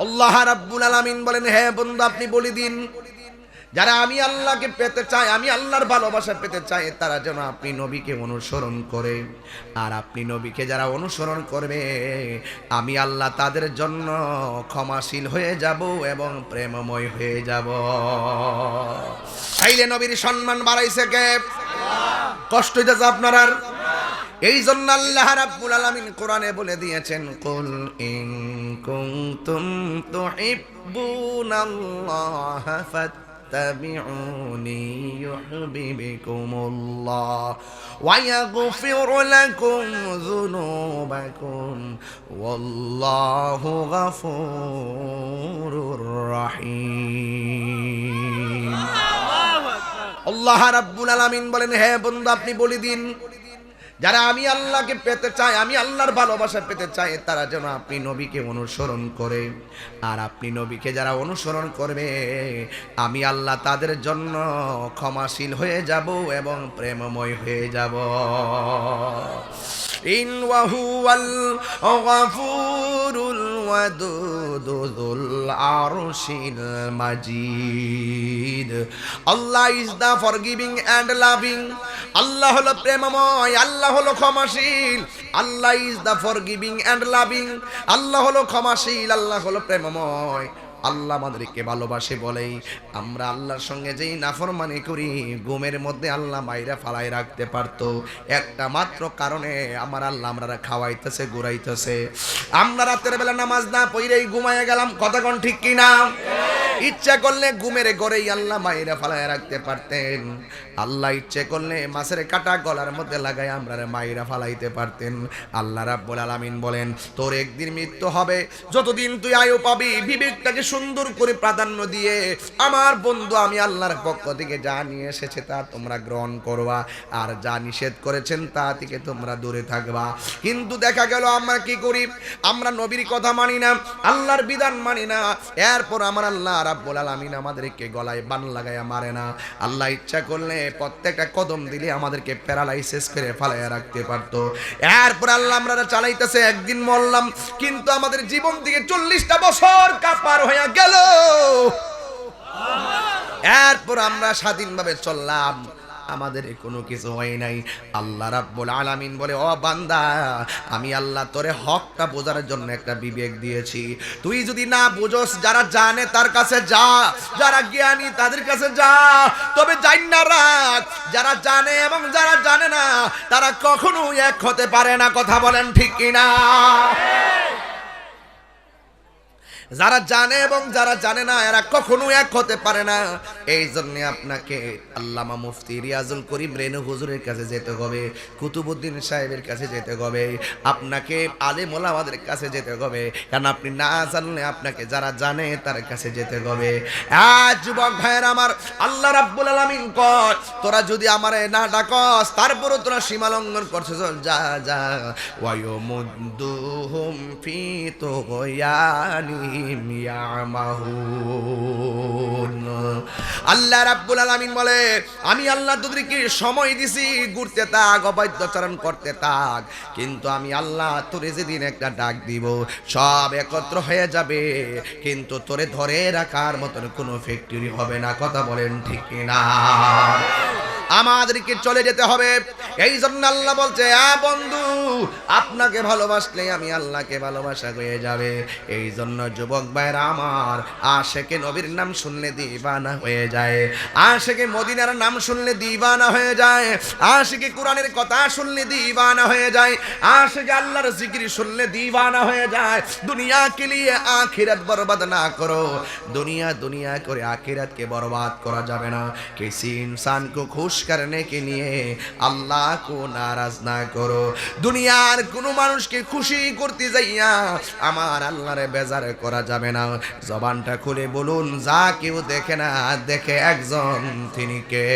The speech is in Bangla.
আল্লাহ রাব্বুল আলামিন বলেন হ্যাঁ বন্ধু, আপনি বলে দিন। যারা আমি আল্লাহকে পেতে চাই আমি আল্লাহর ভালোবাসা পেতে চাই তারা যেন আপনি নবীকে অনুসরণ করে। আর আপনি নবীকে যারা অনুসরণ করবে, আমি আল্লাহ তাদের জন্য ক্ষমাশীল হয়ে যাব এবং প্রেমময় হয়ে যাব। চাইলে নবীর সম্মান বাড়াইছে কে? কষ্ট হইতেছে আপনার এই জন্য আল্লাহ রাব্বুল আলামিন কোরআনে বলে দিয়েছেন কুল ইন কুনতুম তুহিব্বুনাল্লাহ ফাত্তাবিউনি ইউহিব্বুকুমুল্লাহ ওয়া ইয়াগফির লাকুম যুনুবাকুম ওয়াল্লাহু গফুরুর রহিম. আল্লাহ রাব্বুল আলামিন বলেন হ্যাঁ বন্ধু আপনি বলে দিন যারা আমি আল্লাহকে পেতে চাই, আমি আল্লাহর ভালোবাসা পেতে চাই, তারা যেন আপনি নবীকে অনুসরণ করে। আর আপনি নবীকে যারা অনুসরণ করবে, আমি আল্লাহ তাদের জন্য ক্ষমাশীল হয়ে যাব এবং প্রেমময় হয়ে যাব। ইন ওয়াহুয়াল ওয়াদুদুল আরশিল মাজিদ। Allah is the forgiving and loving Allah হলো প্রেমময়, আল্লাহ হলো ক্ষমাশীল। Allah is the forgiving and loving Allah হলো ক্ষমাশীল, আল্লাহ হলো প্রেমময়। আল্লাহ আমাদেরকে ভালোবাসে বলে। আমরা আল্লাহর সঙ্গে যেই নাফরমানি করি, ঘুমের মধ্যে আল্লাহ মাইরা ফালাই রাখতে পারতো। একটা মাত্র কারণে আমার আল্লাহ আমরা খাওয়াইতেছে, ঘুরাইতেছে। আমরা রাতের বেলা নামাজ না পইরেই ঘুমাইয়া গেলাম কতক্ষণ ঠিক কিনা? ইচ্ছা করলে ঘুমের ঘরেই আল্লাহ মাইরা ফালাই রাখতে পারতেন। আল্লাহ ইচ্ছে করলে মাছের কাটা গলার মধ্যে লাগাই আমরা মাইরা ফালাইতে পারতেন। আল্লাহ রাব্বুল আলামিন বলেন, তোর একদিন মৃত্যু হবে। যতদিন তুই আয়ু পাবি, বিবেকটাকে সুন্দর করে প্রাধান্য দিয়ে আমার বন্ধু আমি আল্লাহর পক্ষ থেকে যা নিয়ে এসেছে তা তোমরা গ্রহণ করবা। আর যা নিষেধ করেছেন তা থেকে তোমরা দূরে থাকবা। কিন্তু দেখা গেল আমরা কি করি? আমরা নবীর কথা মানি না, আল্লাহর বিধান মানি না। এরপর আমার আল্লাহ রাব্বুল আলামিন আমাদেরকে গলায় বান লাগাইয়া মারে না। আল্লাহ ইচ্ছা করলে প্রত্যেকটা কদম দিলে আমাদেরকে প্যারালাইসিস করে ফালাইয়া রাখতে পারত। এরপর আল্লাহ আমরা চালাইতেছে, একদিন মরলাম, কিন্তু আমাদের জীবন থেকে চল্লিশটা বছর কাপার হয়ে গেল। এরপর আমরা স্বাধীনভাবে চললাম। আমাদের কোনো কিছু হয় নাই। আল্লাহ রাব্বুল আলামিন বলে, ও বান্দা, আমি আল্লাহ তোরে হকটা বোঝার জন্য একটা বিবেক দিয়েছি। তুই যদি না বুঝোস, যারা জানে তার কাছে যা, যারা জ্ঞানী তাদের কাছে যা। তবে জান না রাখ যারা জানে এবং যারা জানে না, তারা কখনো এক হতে পারে না। কথা বলেন ঠিক কিনা? যারা জানে এবং যারা জানে না, এরা কখনো এক হতে পারে না। এই জন্য আপনাকে আল্লামা মুফতি রিয়াজুল করিম রেনু হুজুরের কাছে যেতে হবে, কুতুবুদ্দিন সাহেবের কাছে যেতে হবে, আপনাকে আলেম ওলামাদের কাছে যেতে হবে, কারণ আপনি না জানলে আপনাকে যারা জানে তার কাছে যেতে হবে। যুবক ভাইয়ের আমার, আল্লাহ রাব্বুল আলামিন কর তোরা যদি আমারে না ডাকস, তারপরও তোরা সীমা লঙ্ঘন করছিস। যা যা। ওয়ায়ুমুদ্দুহুম ফি ইয়ামাহুন আল্লাহ রাব্বুল আলামিন বলে, আমি আল্লাহ তোদেরকে সময় দিছি, ঘুরতে থাক অবাধ্যচারণ করতে থাক, কিন্তু আমি আল্লাহ তোরে যেদিন একটা ডাক দিব, সব একত্র হয়ে যাবে। কিন্তু তোরে ধরে রাখার মতন কোনো ফ্যাক্টরি হবে না। কথা বলেন ঠিক না আমাদেরকে চলে যেতে হবে। এই জন্য আল্লাহ বলছে আ বন্ধু আপনাকে ভালোবাসলে আমি আল্লাহকে ভালোবাসা হয়ে যাবে। এই জন্য যুবক ভাইরা আমার, আশেকে নবীর নাম শুনলে দিবানা হয়ে যায়। আশেকে মদিনার নাম শুনলে দিবানা হয়ে যায়। আশেকে কোরআনের কথা শুনলে দিবানা হয়ে যায়। আশেকে আল্লাহর জিকির শুনলে দিবানা হয়ে যায়। দুনিয়া কে নিয়ে আখিরাত বরবাদ না করো। দুনিয়া দুনিয়া করে আখিরাত কে বরবাদ করা যাবে না। কিসি ইনসান কো খুশ করনে কে নিয়ে আল্লাহ কো নারাজ না করো। দুনিয়া দুনিয়ার কোন মানুষকে খুশি করতে যাইয়া আমার আল্লাহরে বেজার করা যাবে না। জবানটা খুলে বলুন, যা কেউ দেখে না, দেখে একজন, তিনি কে?